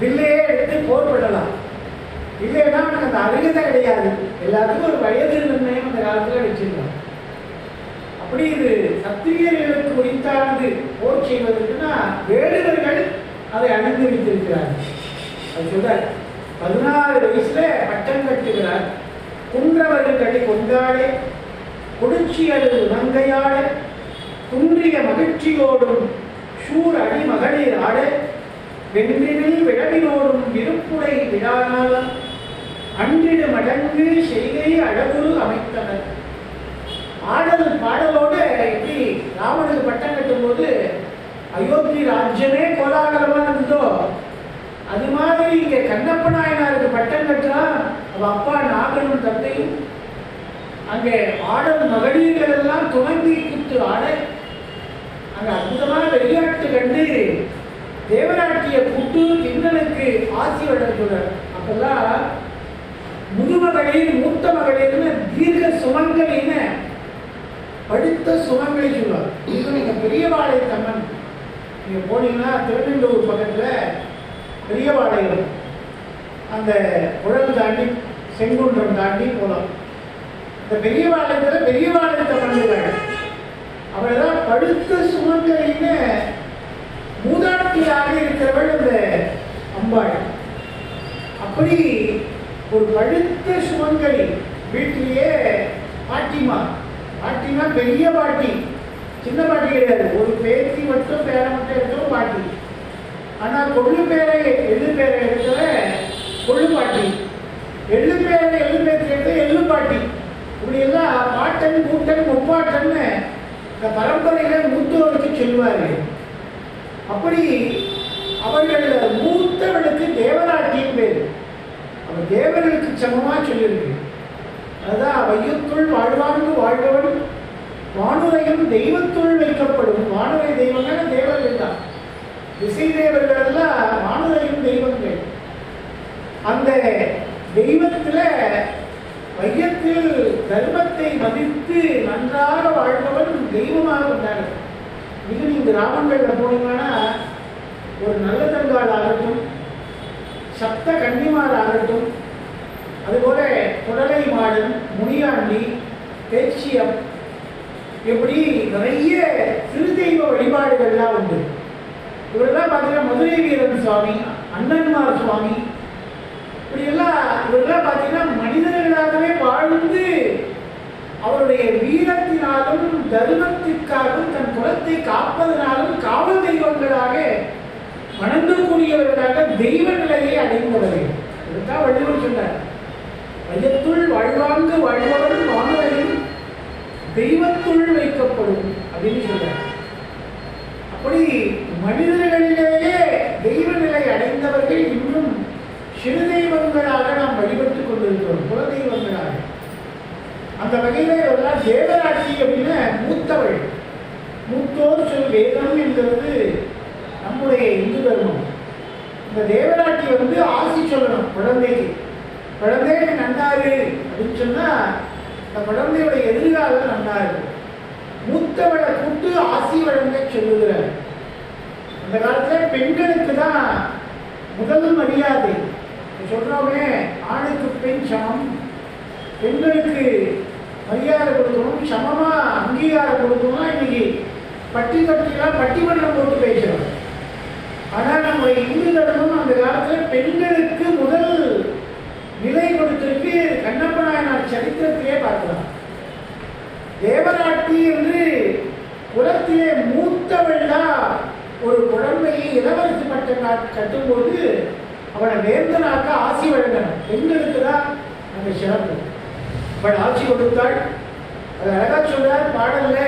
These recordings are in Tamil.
வில்லையே எடுத்து போர் பண்ணலாம் இல்லைன்னா அவனுக்கு அந்த அருகதை கிடையாது. எல்லாத்துக்கும் ஒரு வயது நிர்ணயம் அந்த காலத்தில் வச்சிருக்கான் அப்படி இது சத்திரியர்களுக்கு உரித்தானது போர் செய்வதற்குன்னா வேடுவர்கள் அதை அணிந்து வைத்திருக்கிறார்கள். அது சொல்றார் பதினாறு வயசுல பட்டம் கட்டுகிறார். குன்றவர்களை கட்டி கொடுச்சியது மங்கையாட குன்றிய மகிழ்ச்சியோடும் சூர் அடி மகளிர் ஆட வென்றினில் விழவினோடும் விருப்புடை விழானால் அன்றிடு மடங்கு செய்கை அழகுரு அமைத்தனர் ஆடல் பாடலோட எப்படி ராவனுக்கு பட்டம் கட்டும்போது அயோத்தி ராஜ்யமே கோலாகலமாக இருந்ததோ அது மாதிரி இங்கே கண்ணப்ப நாயனாருக்கு பட்டம் கட்டுறா அவ அப்பா நாகனும் தந்தையும் அங்கே ஆடல் மகளிர்கள் எல்லாம் துவங்கி குத்து ஆட அங்கே அற்புதமான விளையாட்டு கண்டு தேவராட்டிய புட்டு திண்ணனுக்கு ஆசி வழங்குகிறார் அப்பெல்லாம் முதுமகளிர் மூத்த மகளிர்னு தீர்க்க சுமங்கலின்னு படுத்த சுமங்கலி சொல்லுவார் இது நீங்க பெரியவாளை தம்மன் நீங்க போனீங்கன்னா திருநெல்லூர் பக்கத்துல பெரியவாளையம் அந்த குழல் தாண்டி செங்குன்றம் தாண்டி போகலாம் இந்த பெரியவாளையத்துல பெரியவாளையத்தை அவளை தான் படுத்த சுமங்கலின்னு மூதாட்டியாக இருக்கிறவள் அந்த அம்பாள். அப்படி ஒரு பழுத்த சுமங்கலி வீட்டிலேயே பாட்டிமா. பாட்டினா பெரிய பாட்டி. சின்ன பாட்டி கிடையாது. ஒரு பேத்தி மட்டும் பேரை மட்டும் எடுத்தோம் பாட்டி. ஆனால் கொள்ளு பேரை எள்ளு பேரை எடுத்தவ கொள்ளு பாட்டி. எள்ளு பேரை எள்ளு பேத்தி எடுத்த எள்ளு பாட்டி. இப்படி எல்லாம் பாட்டன் கூட்டன் முப்பாட்டன்னு இந்த பரம்பரையில மூத்தோருக்கு சொல்லுவாரு. அப்படி அவர்கள் மூத்தவளுக்கு தேவராட்டியின் பேர் அவர் தேவர்களுக்கு சமமாக சொல்லியிருக்கு. அதுதான் வையத்துள் வாழ்வாங்கு வாழ்பவன் வானுரையும் தெய்வத்துள் வைக்கப்படும். வானுரை தெய்வங்கள் தேவர்கள் தான். திசை தேவர்கள் எல்லாம் வானுரையும் தெய்வங்கள். அந்த தெய்வத்தில் வையத்தில் தர்மத்தை மதித்து நன்றாக வாழ்பவன் தெய்வமாக இருந்தார்கள் கிராமங்கள்ல போனீங்கன்னா ஒரு நல்ல தங்கால் ஆகட்டும் சப்த கன்னிமார் ஆகட்டும் அதுபோல குடலை மாடன் முனியாண்டி தேச்சியம் இப்படி நிறைய சிறு தெய்வ வழிபாடுகள்லாம் உண்டு. இவரெல்லாம் பார்த்தீங்கன்னா மதுரை வீரன் சுவாமி அண்ணன்மார் சுவாமி இப்படி எல்லாம் இவரெல்லாம் பார்த்தீங்கன்னா மனிதர்களாகவே வாழ்ந்து அவருடைய வீரத்தினாலும் தர்மத்திற்காகவும் தன் குலத்தை காப்பதனாலும் காவல் தெய்வங்களாக மணந்து கூடியவர்களாக தெய்வ நிலையை அடைந்தவர்கள் இதுதான் வள்ளுவர் சொன்னார். வையத்துள் வாழ்வாங்கு வாழ்பவன் வானவரையும் தெய்வத்துள் வைக்கப்படும் அப்படின்னு சொல்றார் அப்படி மனிதர்களிலேயே தெய்வ நிலை அடைந்தவர்கள் இன்னும் சிறு தெய்வங்களாக நாம் வழிபட்டுக் கொண்டிருக்கிறோம். குலதெய்வம் அந்த வகையில தேவராட்சி அப்படின்னு மூத்தவள் மூத்தோர் சொல் வேதம் என்கிறது நம்முடைய இந்து தர்மம். இந்த தேவராட்சி வந்து ஆசி சொல்லணும் குழந்தைக்கு. குழந்தைக்கு நன்னாரு அப்படின்னு சொன்னால் இந்த குழந்தையோட எதிர்காலம் நன்னா இருக்கும் மூத்தவளை கூட்டு ஆசி வழங்க சொல்லுகிறார். அந்த காலத்தில் பெண்களுக்கு தான் முதல் மரியாதை. சொல்கிறோமே ஆணுக்கு பெண் சமம் பெண்களுக்கு மரியாதை கொடுக்கணும் சமமாக அங்கீகாரம் கொடுக்கணும்னா இன்னைக்கு பட்டி தட்டிலாம் பட்டிமன்றம் போட்டு பேசுகிறோம் ஆனால் நம்ம இந்து தர்மம் அந்த காலத்துல பெண்களுக்கு முதல் நிலை கொடுத்திருக்கு கண்ணப்ப நாயனார் சரித்திரத்திலே பார்க்கலாம் தேவராட்டி என்று குலத்திலே மூத்தவள்ளா ஒரு குழந்தையை இளவரசி பட்டம் கா- கட்டும்போது அவனை வேந்தனாக்க ஆசி வழங்கணும் பெண்களுக்கு தான் அந்த சிறப்பு அவள் ஆட்சி கொடுத்தாள் அது அழகா சொல்றார் பாடல்ல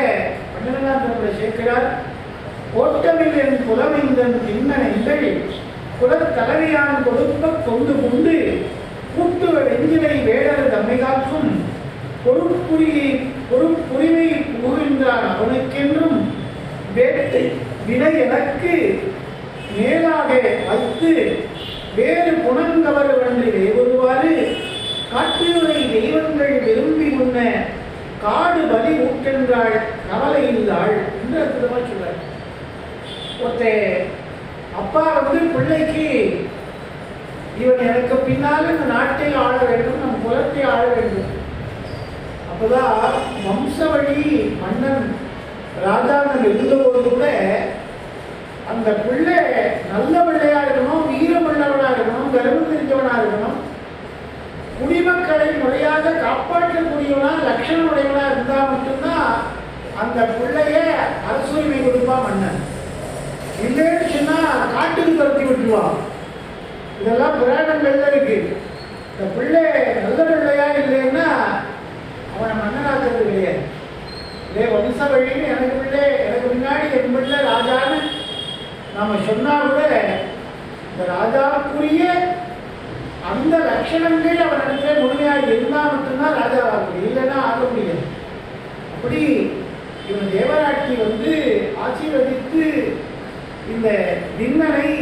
பன்னெண்டாம் தமிழை சேர்க்கிறார் ஓட்டமில் என் புலமைந்தன் பின்னணைகள் குலத் தலைவியான் கொடுப்ப கொண்டு கொண்டு கூட்டுவ வெஞ்சிலை வேட பொறுப்புரியை பொறுப்புரிமை புகுகின்றான் அவனுக்கென்றும் வேட்டை வினை எனக்கு மேலாக வைத்து மனம் குணங்கவர் வந்து வேறுவாறு காட்டினுரை தெய்வங்கள் விரும்பி உண்ண காடு பலி ஊட்டென்றாள் கவலை இல்லாள் என்று அற்புதமாக சொல்றார். ஒருத்த அப்பா வந்து பிள்ளைக்கு இவன் எனக்கு பின்னால் இந்த நாட்டை ஆள வேண்டும் நம் குலத்தை ஆள வேண்டும். அப்பதான் வம்ச வழி மன்னன் ராஜாங்கம் இருந்தபோது கூட அந்த பிள்ளை நல்ல பிள்ளையா இருக்கணும் வீரமுள்ளவனா இருக்கணும் கர்வம் தெரிஞ்சவனா இருக்கணும். குடிமக்களை முறையாக காப்பாற்றக்கூடியவனா லட்சணம் உடையவனா இருந்தா மட்டும்தான் அந்த பிள்ளைய அரசுரிமை கொடுப்பா மன்னன். இல்லைன்னு சொன்னா காட்டுக்கு துரத்தி விட்டுருவான் இதெல்லாம் புராணங்கள்ல இருக்கு. இந்த பிள்ளை நல்ல பிள்ளையா இல்லைன்னா அவனை மன்னனாக்குறது கிடையாது. இதே வம்ச வழின்னு எனக்கு பிள்ளை எனக்கு முன்னாடி என் பிள்ளை ராஜான்னு நம்ம சொன்னால் கூட இந்த ராஜாவுக்குரிய அந்த லட்சணங்கள் அவனிடத்துல முழுமையாக இருந்தால் மட்டும்தான் ராஜாவாக முடியும். இல்லைன்னா ஆக முடியாது. அப்படி இவன் தேவராட்சி வந்து ஆசீர்வதித்து இந்த தின்னனை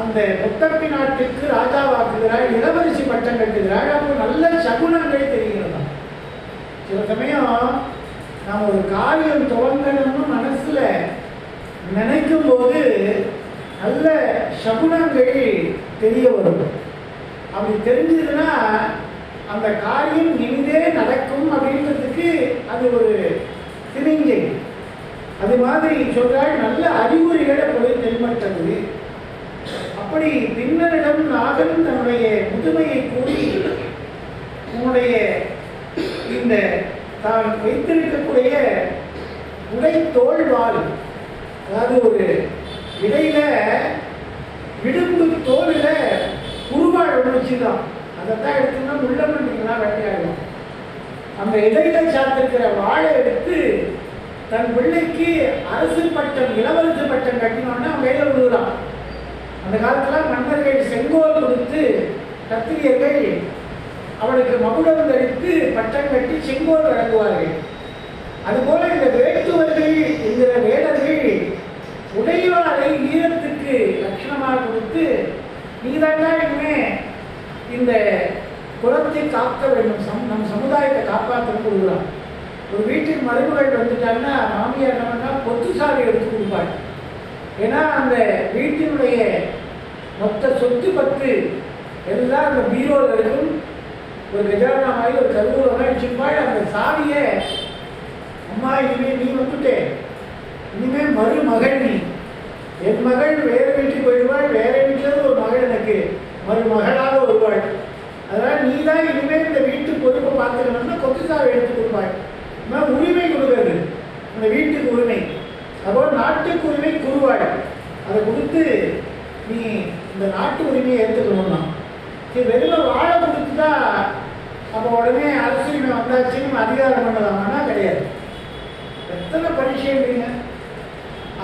அந்த முத்தப்பி நாட்டுக்கு ராஜாவாக்குகிறாள் இளவரசி பட்டம் கட்டுகிறாள். அப்போ நல்ல சகுனங்கள் தெரிகிறதா. சில சமயம் நாம் ஒரு காரியம் துவங்கணும்னு மனசில் நினைக்கும் போது நல்ல சகுனங்கள் தெரிய வரும். அப்படி தெரிஞ்சதுன்னா அந்த காரியம் இனிதே நடக்கும் அப்படின்றதுக்கு அது ஒரு திரிஞ்சை அது மாதிரி சொல்றாள் நல்ல அறிகுறிகளை போய் தென்பட்டது அப்படி பின்னரிடம் நாகன் தன்னுடைய முதுமையை கூறி உன்னுடைய இந்த தான் வைத்திருக்கக்கூடிய உடை தோல்வாள் அதாவது ஒரு இடையில விடுப்பு தோலில குருவாள் ஒன்று வச்சுதான் அதைத்தான் எடுத்தோம்னா பண்ணிங்கன்னா வேட்டையாடும் அந்த இடையில சாத்திருக்கிற வாழை எடுத்து தன் பிள்ளைக்கு அரசு பட்டம் இளவரசு பட்டம் கட்டினோன்னா அவன் கையில விடுகிறான் அந்த காலத்தில் மன்னர்கள் செங்கோல் கொடுத்து கத்திரியர்கள் அவனுக்கு மகுடம் தரித்து பட்டம் கட்டி செங்கோல் வழங்குவார்கள். அதுபோல இந்த வேட்டுவர்கள் என்கிற வேடர்கள் உடையாளை வீரத்துக்கு லட்சணமாக கொடுத்து நீதாண்டா இனிமே இந்த குலத்தை காக்க வேண்டும். சம் நம் சமுதாயத்தை காப்பாற்ற கொடுக்கலாம் ஒரு வீட்டின் மருமகள் வந்துட்டாங்கன்னா மாமியார் என்னன்னா பொத்து சாவி எடுத்து கொடுப்பாள். ஏன்னா அந்த வீட்டினுடைய மொத்த சொத்து பத்து எல்லாம் அந்த பீரோவில் இருக்கும். ஒரு கஜானா மாதிரி ஒரு கருவூரம் மாதிரி வச்சிருப்பாள். அந்த சாவியை அம்மா இனிமேல் நீ வந்துட்டே. இனிமே மருமகள் நீ. என் மகள் வேறு வீட்டுக்கு போயிடுவாள். வேறு வீட்டில் எனக்கு மருமகளாக வருவாள் அதனால நீ தான் இனிமேல் இந்த வீட்டு பொறுப்பை பார்த்துக்கணும்னா கொத்து சாவை எடுத்து கொடுப்பாய் நான் உரிமை கொடுக்குறது. அந்த வீட்டுக்கு உரிமை. அப்போ நாட்டுக்கு உரிமை குருவாள். அதை கொடுத்து நீ இந்த நாட்டு உரிமையை ஏற்றுக்கணும்னா சரி வெறும் வாழை கொடுத்துட்டா அப்போ உடனே அரசியல் உரிமை வந்தாச்சு நம்ம அதிகாரம் பண்ணலாமான்னா கிடையாது. எத்தனை பரீட்சைங்க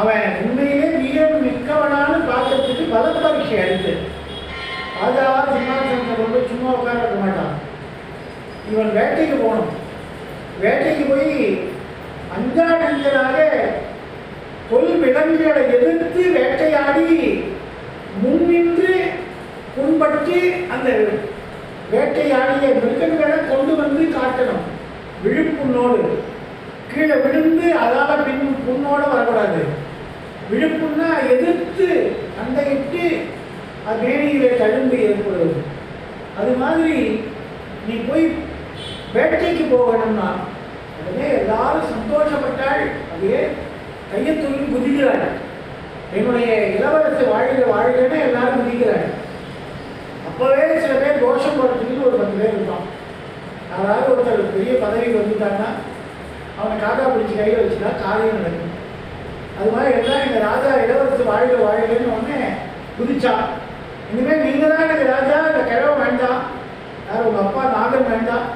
அவன் உண்மையிலே வீரம் மிக்கவனான்னு பார்க்கறதுக்கு பல பரீட்சை அடித்து ராஜாவா சிம்மாசனத்தில் கொண்டு சும்மா உட்கார இருக்க மாட்டான். இவன் வேட்டைக்கு போகணும். வேட்டைக்கு போய் அஞ்சாடியனாக தொல் விலங்குகளை எதிர்த்து வேட்டையாடி முன்னின்று புண்பட்டு அந்த வேட்டையாடிய மிருகங்களை கொண்டு வந்து காட்டணும். விழுப்புண்ணோடு கீழே விழுந்து அதால் பின் புண்ணோடு வரக்கூடாது. விழுப்புன்னா எதிர்த்து சண்டையிட்டு இட்டு மேனியிலே தழும்பு ஏற்படுவது அது மாதிரி நீ போய் வேட்டைக்கு போகணும்னா உடனே எல்லாரும் சந்தோஷப்பட்டாள் அப்படியே கையை தூக்கி குதிக்கிறாள் என்னுடைய இளவரசு வாழ்க வாழ்கன்னு எல்லாரும் குதிக்கிறாள் அப்போவே சில பேர் தோஷம் போடுறதுக்கு ஒரு பத்து பேர் இருப்பான் யாராவது ஒருத்தர் பெரிய பதவிக்கு வந்துட்டாங்கன்னா அவனை காக்கா பிடிச்சி கையில் வச்சுட்டா காரியம் நடக்கும். அது மாதிரி எல்லாம் எங்கள் ராஜா இளவரசு வாழ்க வாழ்கன்னு உடனே குதிச்சான். இனிமேல் நீங்கள் தான் எனக்கு ராஜா இந்த கிழவ வேண்டாம். யார் உங்கள் அப்பா நாகன் வேண்டாம்.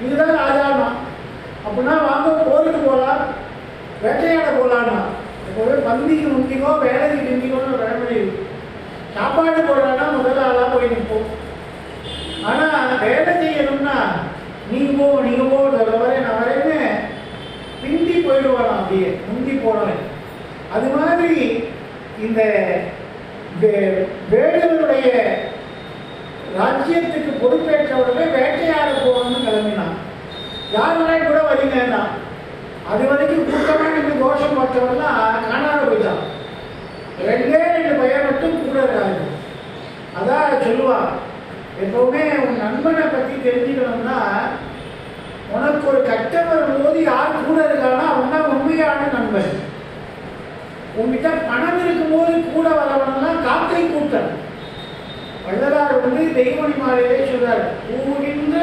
நீங்கள் தான் ராஜானா அப்படின்னா வாங்க போருக்கு போகலாம் வேட்டையாட போகலான்னா எப்போவே பந்திக்கு முந்திக்கோ வேலைக்கு நிந்திக்கோன்னு பழமொழி இருக்கு. சாப்பாடு போடுறான்னா முதல்ல ஆளாக போய் நிற்போம். ஆனால் வேலை செய்யணும்னா நீ போ நீங்கள் போ நான் வரேன் நான் வரையுமே பிந்தி போயிடுவானா அப்படியே. முந்தி போனவன் அது மாதிரி இந்த வே- வேடுவனுடைய ராஜ்யத்துக்கு பொறுப்பேற்றவர்களே வேட்டையாட போகணும்னு கிளம்பினான். யார் கூட வரீங்கன்னா அது வரைக்கும் கூட்டமா நின்று கோஷம் பார்த்தவெல்லாம் காணாத போயிட்டான். ரெண்டே ரெண்டு பையன் மட்டும் கூட இருக்காங்க. அதான் சொல்லுவான் எப்பவுமே உன் நண்பனை பற்றி தெரிஞ்சுக்கணும்னா உனக்கு ஒரு கட்டம் வரும்போது யார் கூட இருக்கானா அவன் தான் உண்மையான நண்பன். உன்கிட்ட பணம் இருக்கும்போது கூட வரவனெல்லாம் காக்கை கூட்டம். வள்ளலார் வந்து தெய்வமணி மாலையிலே சொல்றார் கூகின்ற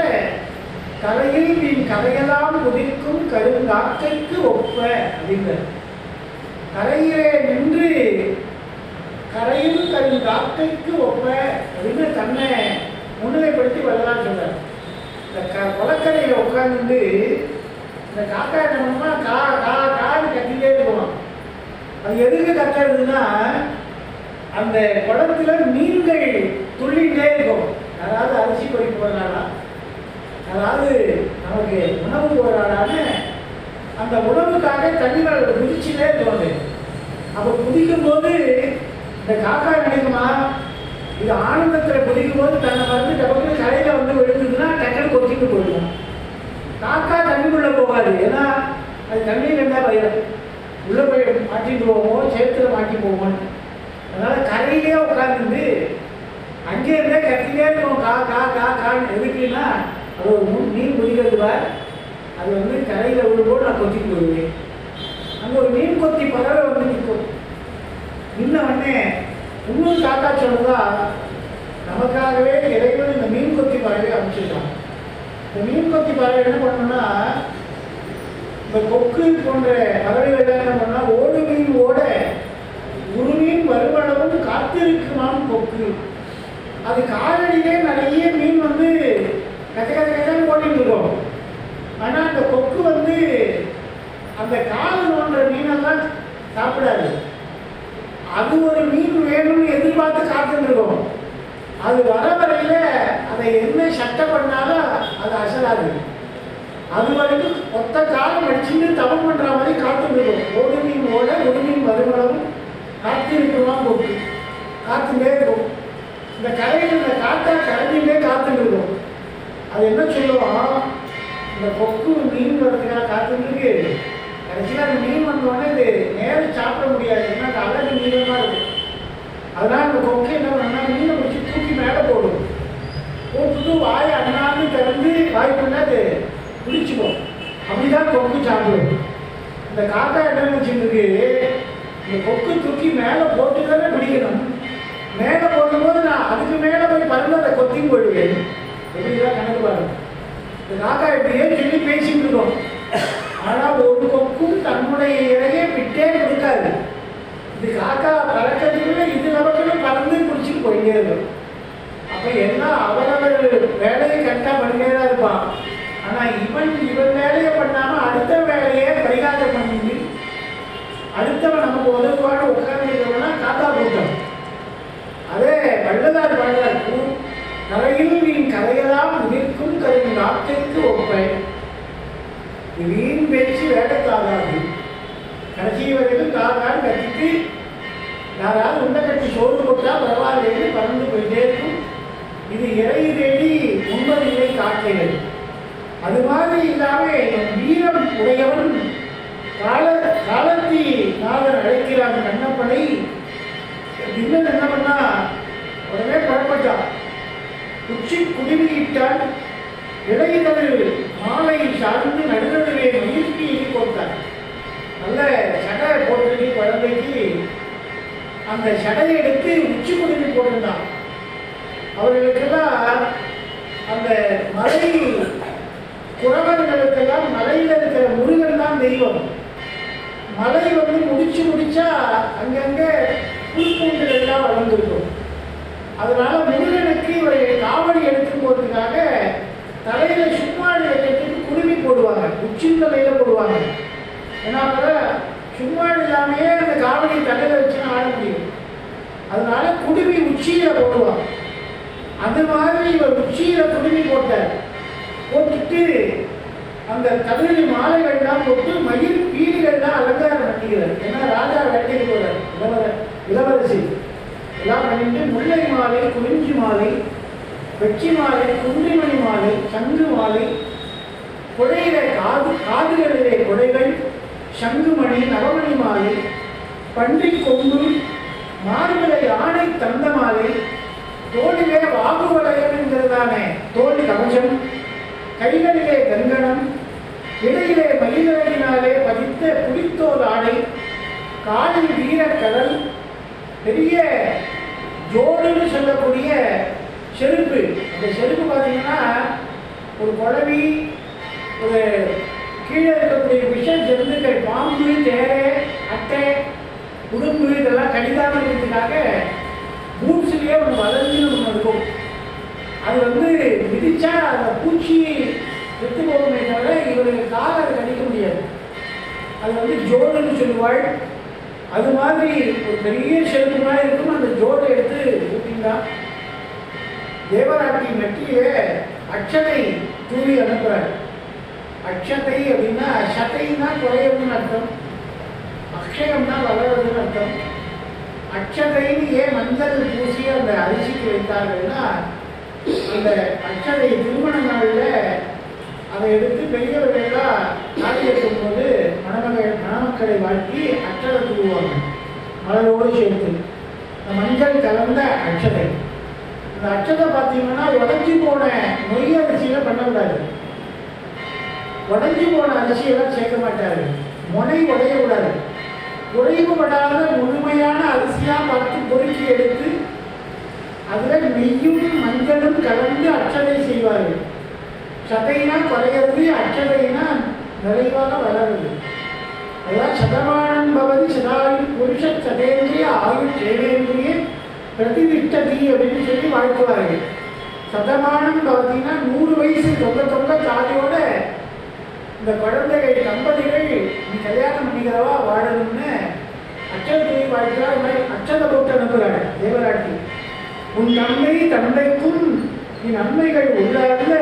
கரையில் நீ கரையெல்லாம் உதிர்க்கும் கருங்காக்கைக்கு ஒப்ப அப்படின்ற கரையிலே நின்று கரையில் கருங்காக்கைக்கு ஒப்ப அப்படின்னு தன்னை முன்னிலைப்படுத்தி வள்ளலார் சொல்றார். இந்த க கொலக்கரையில் உட்கார்ந்து இந்த காக்கா என்ன பண்ணுமா கா கா கான்னு கத்திட்டே இருக்குமா அது எதுக்கு கத்துறதுன்னா அந்த குளத்துல மீன்கள் துள்ளிட்டே இருக்கும் அதாவது அரிசி பறி போடுறாளா அதாவது நமக்கு உணவு போடுறாளான்னு அந்த உணவுக்காக தண்ணிகள் குதிச்சுட்டே தோணுது. அப்போ குதிக்கும் போது இந்த காக்கா நினைக்குமா? இது ஆனந்தத்தில் குதிக்கும் போது தன்னை வந்து டபக்கு கரையில் வந்து விழுந்ததுன்னா டக்குன்னு கொத்திட்டு போயிடும் காக்கா தண்ணிக்குள்ளே போகாது. ஏன்னா அது தண்ணியில் இருந்தால் பயிர் உள்ள போய் மாட்டிட்டு போவோம் சேத்துல மாட்டி போவோம் அதனால் கரையிலே உட்காந்துருந்து அங்கே இருந்தே கத்திலே இருக்கும் கா கா கா கான்னு எதுக்குன்னா அது ஒரு மீன் மீன் குதிக்கிறது அது வந்து கரையில் விழும்போது நான் கொத்திட்டு போயிடுவேன் அங்கே ஒரு மீன் கொத்தி பறவை வந்து நிற்கும். நின்ன உடனே இன்னும் தாத்தா சொல்றதா நமக்காகவே இறைவன் இந்த மீன் கொத்தி பறவை அமைச்சிருக்கான் இந்த மீன் கொத்தி பறவை என்ன பண்ணணும்னா இந்த கொக்கு போன்ற பறவை என்ன பண்ணால் ஓடி ஒரு மீன் வருவளவும் காத்திருக்குமாம் கொக்கு. அது காலடியிலே நிறைய மீன் வந்து கச்ச கச்ச கச்சன்னு ஓடிட்டு இருக்கும் ஆனா அந்த கொக்கு வந்து அந்த கால் நோன்ற மீனெல்லாம் சாப்பிடாது அது ஒரு மீன் வேணும்னு எதிர்பார்த்து காத்துட்டு இருக்கும் அது வர வரையில அதை என்ன சட்டை பண்ணாலும் அது அசலாது அது வரைக்கும் ஒத்த காலம் அடிச்சுட்டு தவம் பண்ற மாதிரி காத்துருக்கும் ஒரு மீன் ஓட ஒரு மீன் மறுமளவும் காத்து இருக்குமா போட்டு காத்துட்டே இருக்கும் இந்த கரையில் இந்த காத்தா கரைஞ்சிட்டே காத்துட்டு இருக்கும் அது என்ன சொல்லுவோம் இந்த கொக்கு மீன் வரதுக்காக காத்துட்டு இருக்கு கடைசியில் அந்த மீன் வந்த உடனே இது நேரம் சாப்பிட முடியாது ஏன்னா அது அழகு நீளமா இருக்கு அதனால அந்த கொக்கு என்ன பண்ணா மீனை பிடிச்சி தூக்கி மேலே போடும் போட்டுட்டு வாயை அண்ணாந்து திறந்து வாய்ப்புன்னா அது வச்சுக்கோ. அப்படிதான் கொக்கு சாப்பிடும். இந்த காக்கா என்ன நினைச்சிட்டு இந்த கொக்கு தூக்கி மேலே போட்டு தானே பிடிக்கணும். மேலே போடும்போது நான் அதுக்கு மேலே போய் பறந்து அதை கொத்தியும் போயிடுவேன் எப்படிதான் கணக்கு பாருங்க. இந்த காக்கா இப்படியே சொல்லி பேசிட்டு இருக்கோம். ஆனா ஒரு கொக்கும் தன்னுடைய இறையை விட்டே கொடுக்காது. இது காக்கா பறக்கிறதுக்குள்ள இது நமக்குன்னு பறந்து பிடிச்சிட்டு போயிட்டே இருக்கும். அப்ப என்ன அவரவர் வேலையை கரெக்டா பண்ணிட்டே தான் இருப்பான். ஆனால் இவன் இவன் வேலையை பண்ணாமல் அடுத்த வேலையை பரிகாரம் பண்ணிட்டு அடுத்தவன் நமக்கு உதவுவான்னு உட்கார்ந்துருக்கவனா காத்தா போட்டான் அதே வள்ளலார் பாடுறார் கூ கரையில் நீ கரையெல்லாம் நிற்கும் கரும் நாட்டிற்கு ஒப்பேன் வீண் பேச்சு வேலைக்காகாது கடைசி வரைக்கும் காதான் கட்டிட்டு யாராவது உண்டை கட்டி சோறு போட்டால் பரவாயில்லைன்னு பறந்து போயிட்டே இருக்கும் இது இறை தேடி உண்மையிலே காக்கைகள் அது மாதிரி இல்லாமல் என் வீரம் உடையவன் கால காலத்தி நாதன் அழைக்கிறான் கண்ணப்பனை. தின்னன் என்ன பண்ணா? உடனே புறப்பட்டான். உச்சி குடிமையிட்டான். இடையினது மாலை சார்ந்து நடுநடுவே மகிழ்ச்சி போட்டான். நல்ல சடை போட்டு குழந்தைக்கு. அந்த சடையை எடுத்து உச்சி குடிமை போட்டிருந்தான். அவர்களுக்கெல்லாம் அந்த மலை குறவர்களுக்கெல்லாம் மலையில் இருக்கிற முருகன் தான் தெய்வம். மலை வந்து முடிச்சு முடிச்சா அங்கங்கே புல்பூண்டுகள் எல்லாம் வளர்ந்துருக்கும். அதனால முருகனுக்கு இவரை காவடி எடுத்து போறதுக்காக தலையில சும்மாடி வைக்கிறதுக்கு குருவி போடுவாங்க. உச்சி தலையில போடுவாங்க. ஏன்னா சும்மாடி இல்லாமையே அந்த காவடி தலையில வச்சு ஆட முடியும். அதனால குடுமி உச்சியில போடுவாங்க. அது மாதிரி இவர் உச்சியில குடுமி போட்டார். போட்டுட்டு மயில் மாலைகள்லாம் போட்டு மயில் பீலிகள்லாம் அலங்காரம் பண்ணிக்கிறார். ஏன்னா ராஜா வேட்டைக்கு போறார். இளவர இளவரசி. எல்லாம் பண்ணிட்டு முல்லை மாலை குறிஞ்சி மாலை வெற்றி மாலை குன்றிமணி மாலை சங்கு மாலை குடையிலே காது காதுகளிலே குடைகள் சங்குமணி நவமணி மாலை பன்றி கொம்பு மார்பிலை ஆணை தந்த மாலை தோளிலே வாகு வளையம் என்கிறதானே தோல் கவசம். கைகளிலே கங்கணம் இடையிலே மயிலினாலே பதித்த புலித்தோல் ஆடை காலில் வீரக்கடல் பெரிய ஜோடுன்னு சொல்லக்கூடிய செருப்பு. அந்த செருப்பு பார்த்தீங்கன்னா ஒரு குழவி ஒரு கீழே இருக்கக்கூடிய விஷம் செருந்துக்கள் பாம்பு தேரை அட்டை உடும்பு இதெல்லாம் கடிதாமல் இருக்கிறதுக்காக பூட்ஸ்லேயே ஒன்று வளர்ந்து ஒன்று இருக்கும். அது வந்து மிதிச்சா அந்த பூச்சி செத்து போகுமே தவிர இவருக்கு காலை அதை கடிக்க முடியாது. அது வந்து ஜோடுன்னு சொல்லுவாள். அது மாதிரி ஒரு பெரிய செருப்பு மாதிரி இருக்கும். அந்த ஜோடை எடுத்து ஊட்டிங்களா தேவராட்டி நெற்றியே அச்சனை தூவி அனுப்புகிறாள் அக்ஷதை அப்படின்னா சதைன்னா குறையவும்னு அர்த்தம். அக்ஷயம்னா வளர்றதுன்னு அர்த்தம். அக்ஷதைன்னு ஏன் மஞ்சள் பூசி அந்த அரிசிக்கு வைத்தார்கள்னா அந்த அக்ஷதை திருமண நாளில் அதை எடுத்து பெரியவர்கள்லாம் நாடி போது மணமகள் மணமக்களை வாழ்த்தி அச்சதை தூவுவாங்க. மலரோடு சேர்த்து. இந்த மஞ்சள் கலந்த அச்சதை. இந்த அச்சதை பார்த்தீங்கன்னா உடஞ்சி போன நொய் அரிசியில் பண்ணக்கூடாது. உடஞ்சி போன அரிசியெல்லாம் சேர்க்க மாட்டாரு. முனை உடையக்கூடாது உடையப்படாத முழுமையான அரிசியாக பார்த்து பொறுக்கி எடுத்து அதில் நெய்யும் மஞ்சளும் கலந்து அச்சதை செய்வார்கள். சதைனா குறையிறது அச்சதைனா நிறைவாக வளருது அதான் சதமானம் பவதி சதாயு புருஷ சதேந்திரிய ஆயுள் சேவேந்திரிய பிரதிவிட்டதி அப்படின்னு சொல்லி வாழ்த்துவார்கள். சதமானம் பவதினா நூறு வயசு தொங்க தொங்க தாலியோட இந்த குழந்தைகள் தம்பதிகள் நீ கல்யாணம் பண்ணிக்கிறவா வாழணும்னு அச்சதை வாழ்க்கிறார் இந்த மாதிரி அச்சதை போட்டு அனுப்புகிறார் தேவராட்டி உன் நன்மை தந்தைக்கும் நீ நன்மைகள் உள்ளார்ந்த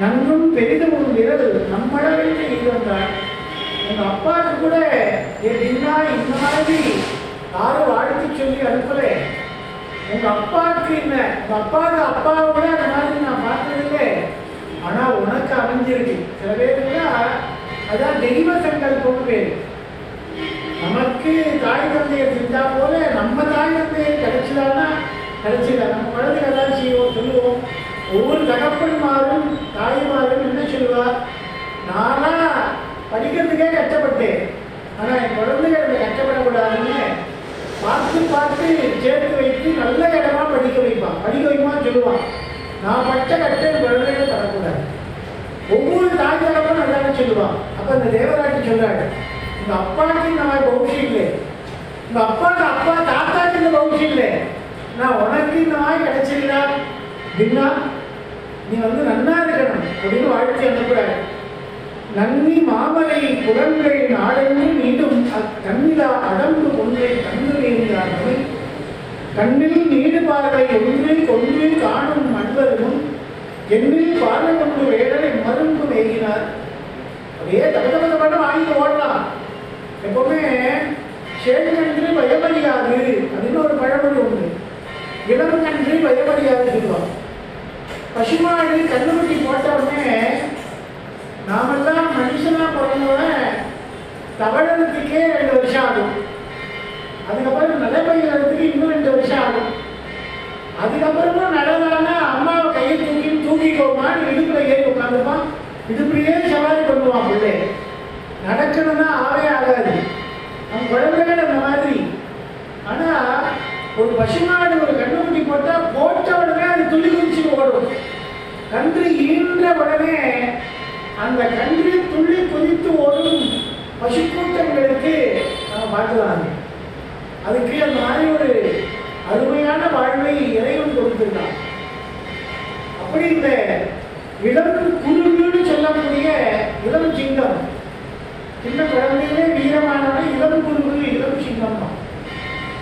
நன்றும் பெரிதும் உன் விரல் நம்மளவென்று இருந்தார் உங்க அப்பாவுக்கு கூட எப்படின்னா இந்த மாதிரி யாரும் வாழ்த்து சொல்லி அனுப்பல. உங்க அப்பாவுக்கு என்ன? உங்க அப்பாவுக்கு அப்பாவோட அந்த மாதிரி நான் பார்த்ததில்லை. ஆனா உனக்கு அமைஞ்சிருக்கு. சில பேருக்குலாம் அதான் தெய்வ சங்கல்பம் பேர் நமக்கு தாய் தந்தையை செஞ்சா போல நம்ம தாய் தந்தையை கிடைச்சதான்னா கிடைச்சதா நம்ம குழந்தைங்க தான் செய்வோம் சொல்லுவோம்? ஒவ்வொரு தகப்பன்மாரும் தாய்மாரும் என்ன சொல்லுவா நானா படிக்கிறதுக்கே கஷ்டப்பட்டேன். ஆனால் என் குழந்தைகள் இந்த கஷ்டப்படக்கூடாதுன்னு பார்த்து பார்த்து சேர்த்து வைத்து நல்ல இடமா படிக்க வைப்பான். படிக்க வைப்பான்னு சொல்லுவான். நான் பட்ட கஷ்டம் குழந்தைகள் படக்கூடாது. ஒவ்வொரு தாய் தகப்பனும் நல்லா சொல்லுவான். அப்போ இந்த தேவராட்டி சொல்றாரு உங்கள் அப்பாவுக்கு இந்த மாதிரி பௌஷம் இல்லை. உங்கள் அப்பாவுக்கு அப்பா தாத்தாக்கு இந்த பௌஷம் இல்லை. நான் உனக்கு இந்த மாதிரி கிடைச்சிருந்தா அப்படின்னா நீ வந்து நன்னா இருக்கணும். அப்படின்னு வாழ்த்து அனுப்புற நன்னி மாமலை புலன்கள் நாடெங்கும் மீண்டும் அக்கண்ணிலா அடம்பு கொண்டே கண்ணுகிறார்கள் கண்ணில் நீடு பார்வை ஒன்று கொன்று காணும் மண்வரும் என்னில் பார்வை கொண்டு வேடனை மருந்து மேகினார் அப்படியே தப்பு தக தகன்னு வாங்கிட்டு ஓடலாம் எப்பவுமே சேகன்று பயமறியாது அப்படின்னு ஒரு பழமொழி உண்டு இளம் கன்று பயமறியாது சொல்லுவாங்க பசுமாடு கண்ணுக்குட்டி போட்ட உடனே நாமெல்லாம் மனுஷனாக பிறந்தவன் தவழறதுக்கே ரெண்டு வருஷம் ஆகும். அதுக்கப்புறம் நடைபெறுறதுக்கு இன்னும் ரெண்டு வருஷம் ஆகும். அதுக்கப்புறமும் நடந்தானா அம்மாவை கையை தூக்கி தூக்கிக்கோமான்னு இடுப்பில் ஏறி உட்காந்துப்பான் இடுப்பிலேயே சவாரி பண்ணுவான் பிள்ளை. நடக்கணும்னா ஆவே ஆகாது நம்ம குழந்தைகள் அந்த மாதிரி ஆனா ஒரு பசுமாடு ஒரு கண்ணுக்குட்டி போட்டா போட்ட உடனே அது துள்ளி குதிச்சு ஓடும். கன்று ஈன்ற உடனே அந்த கன்று துள்ளி குதித்து ஓடும் பசுக்கூட்டங்களுக்கு நம்ம பார்க்கலாம் அதுக்கு அந்த மாதிரி ஒரு அருமையான வாழ்வை இறைவன் கொடுத்திருக்கான். அப்படி இந்த இளம் குருவின்னு சொல்லக்கூடிய இளம் சிங்கம் சின்ன குழந்தை வீரமானவன் இளம் குருவு இளம் சிங்கம் தான்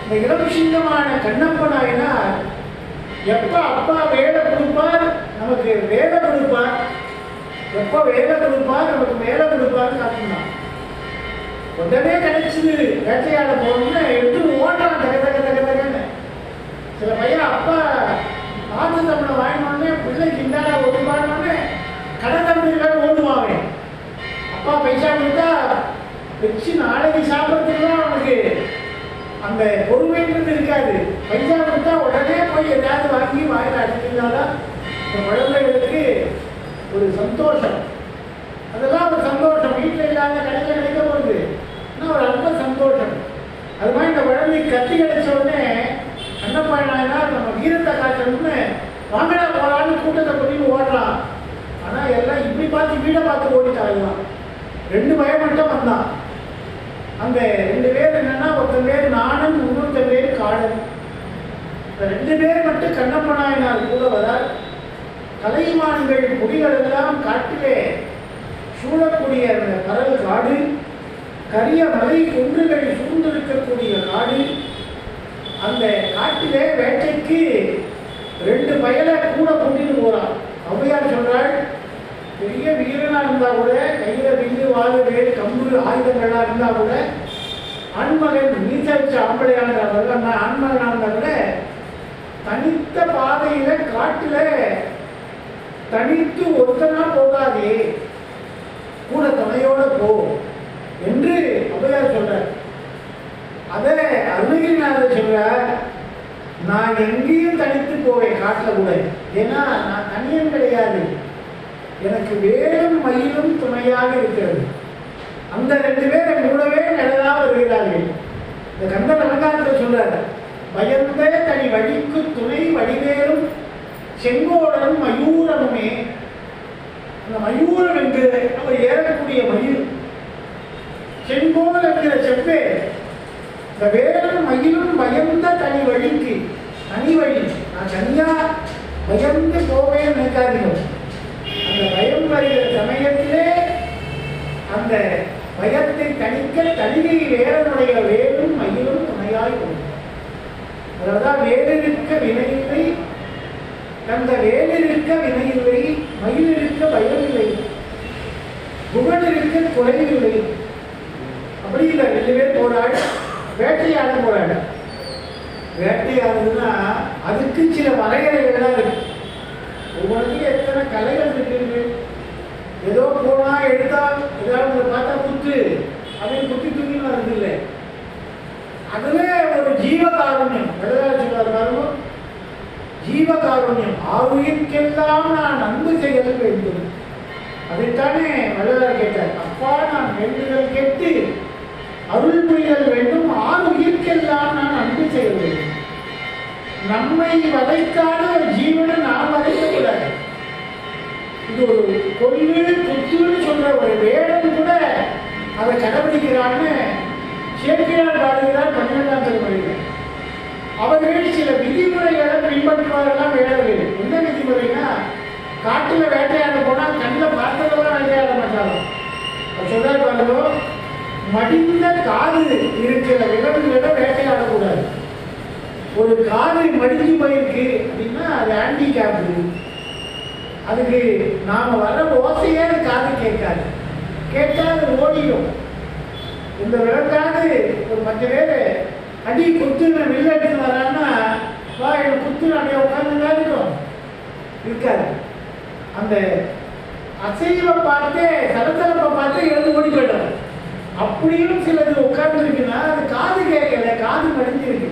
இந்த இளம் கண்ணப்ப நாயனார் எப்போ அப்பா வேலை கொடுப்பார்? நமக்கு வேலை கொடுப்பார். எப்போ வேலை கொடுப்பார்? நமக்கு வேலை கொடுப்பார்னு காத்துனான் உடனே கிடைச்சிது. வேட்டையாட போகணும்னு எடுத்து ஓடுறான் தக தக தக தகன்னு. சில பையன் அப்பா ஆத்து தமிழை வாங்கினோடனே பிள்ளை கிண்டாடா ஒதுப்பானோடனே கடை தமிழ்கள் ஓடுவான் அவன் அப்பா பைசா கொடுத்தா வச்சு நாளைக்கு சாப்பிட்றதுக்குலாம் அவனுக்கு அந்த பொறுமைன்றது இருக்காது. பைசா கொடுத்தா உடனே போய் எதாவது வாங்கி வாயில் அடிச்சிருந்தாதான் இந்த குழந்தைகளுக்கு ஒரு சந்தோஷம். அதெல்லாம் ஒரு சந்தோஷம். வீட்டில் இல்லாத கடையில் கிடைக்க போகுது. ஆனால் ஒரு அன்ப சந்தோஷம். அது மாதிரி இந்த குழந்தை கத்தி கிடைச்ச உடனே அண்ணப்பா நம்ம வீரத்தை காட்டணும்னு வாங்கடா போகலான்னு கூட்டத்தை கொண்டு ஓடுறான். ஆனால் எல்லாம் இப்படி பார்த்து வீடை பார்த்து ஓடிட்டாங்களாம். ரெண்டு பயம் மட்டும் வந்தான். அந்த ரெண்டு பேர் ஒருத்தர் பேர் நாணன் இன்னொருத்தன் பேர் காடன் இந்த ரெண்டு பேர் மட்டும் கண்ணப்ப நாயனார் கூட வரார். கலைமான்கள் முடிகளெல்லாம் காட்டிலே சூழக்கூடிய அந்த பரல் காடு கரிய மலை குன்றுகள் சூழ்ந்திருக்கக்கூடிய காடு. அந்த காட்டிலே வேட்டைக்கு ரெண்டு பயலை கூட கொண்டு போகிறான் ஔவையார் சொல்கிறாள் பெரிய வீரனாக இருந்தால் கூட கையில் வில்லு வாழு வேல் கம்பு ஆயுதங்களா இருந்தால் கூட அன்மகன் நீச்ச வச்ச அவர்கள் ஆண்மகனா இருந்தா தனித்த பாதையில காட்டுல தனித்து ஒருத்தனா போகாதே. கூட துணையோட போ என்று அவையார் சொல்றார். அதை அருணகிரிநாதர் சொல்ற நான் எங்கேயும் தனித்து போவேன் காட்டில் கூட. ஏன்னா நான் தனியன் கிடையாது. எனக்கு வேலும் மயிலும் துணையாக இருக்கிறது. அந்த ரெண்டு பேர் கூடவே நிழலாக வருகிறார்கள். இந்த கந்தன் அலங்காரத்தை சொல்றார் பயந்தே தனி வழிக்கு துணை வடிவேலும் செங்கோடனும் மயூரமுமே அந்த மயூரம் என்கிற அவர் ஏறக்கூடிய மயில் செங்கோல் என்கிற செப்பே இந்த வேலும் மயிலும் பயந்த தனி வழிக்கு தனி வழி நான் தனியா பயந்து போவேன் நினைக்காதீங்க அந்த பயம் வருகிற சமயத்திலே அந்த பயத்தை தணிக்க தனிகை வேறனுடைய வேலும் மயிலும் துணையாய் அதாவது வேலிருக்க வினையில்லை அந்த வேலிருக்க வினையில்லை மயிலிருக்க பயமில்லை புகழிருக்க குறைவில்லை அப்படி இல்லை ரெண்டு பேர் போராட வேட்டையாட போராட. வேட்டையாடுதுன்னா அதுக்கு சில வரையறைகள்லாம் இருக்கு. ஒவ்வொன்றுக்கும் எத்தனை கலைகள் இருக்கு? ஏதோ போனா எடுத்தா ஏதாவது பார்த்தா குத்து. அப்படின்னு குத்தி தூக்கின்னு வருது இல்லை. அதுவே ஒரு ஜீவகாருண்யம். வள்ளலார் காரணம் ஜீவகாருண்யம். ஆவுயிர்க்கெல்லாம் நான் அன்பு செய்ய வேண்டும். அதைத்தானே வள்ளலார் கேட்டார். அப்பா நான் வேண்டுதல் கேட்டு அருள் புரிதல் வேண்டும். ஆறு உயிர்க்கெல்லாம் நான் அன்பு செய்ய வேண்டும். நம்மை வதைக்கான ஒரு ஜீவனை நாம் வதைக்கக்கூடாது இது ஒரு கொல்லு குத்துன்னு சொல்ற ஒரு வேடம் கூட அதை கடைபிடிக்கிறான்னு சேர்க்கிறார் பாடுகிறார் பன்னிரெண்டாம் திருமொழியில் அவர்கள் சில விதிமுறைகளை பின்பற்றுவாரெல்லாம் வேடர்கள். என்ன விதிமுறைனா காட்டில் வேட்டையாட போனால் கண்ணில் பார்த்ததெல்லாம் வேட்டையாட மாட்டாங்க அவர் சொல்றாரு பாருங்க மடிந்த காது இருக்கிற விலங்குகளை வேட்டையாடக்கூடாது. ஒரு காது மடிஞ்சு போயிருக்கு அப்படின்னா அது ஆன்டி கேப் அதுக்கு நாம் வர்ற ஓசையே அது காது கேட்காது. கேட்காது அது ஓடிடும். இந்த விளக்காது ஒரு பத்து பேர் அடி குத்துன வில்ல எடுத்து வரான்னா வா எனக்கு குத்து அப்படியே உட்காந்துதான் இருக்கும். இருக்காது. அந்த அசைவை பார்த்து சலசலப்பை பார்த்து எழுந்து ஓடி போயிடும். அப்படியும் சிலது உட்கார்ந்து இருக்குன்னா அது காது கேட்கல காது மடிஞ்சிருக்கு.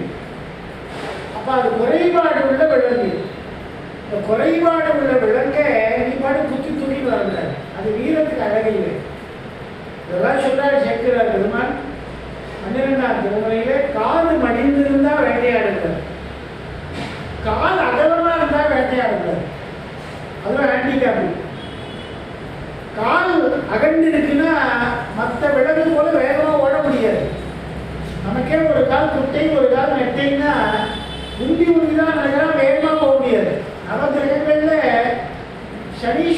அப்போ அது குறைபாடு உள்ள விளக்கு இந்த குறைபாடு உள்ள விலங்க நீ பாடு குத்தி தூக்கி வரல. அது வீரத்துக்கு அழகில்லை இதெல்லாம் சொல்றாரு சேர்க்கிறார் பெருமான். பன்னிரெண்டாம் திருமுறையில காது மடிந்திருந்தா வேட்டையாடுங்கள். கால் அகலமா இருந்தா வேட்டையாடுங்கள். அதுவும் ஹேண்டிகேப் கால் அகண்டிருக்குன்னா மற்ற விலங்கு போல வேகமா ஓட முடியாது. நமக்கே ஒரு கால் குட்டை ஒரு கால் நெட்டைன்னா உண்டி உண்டி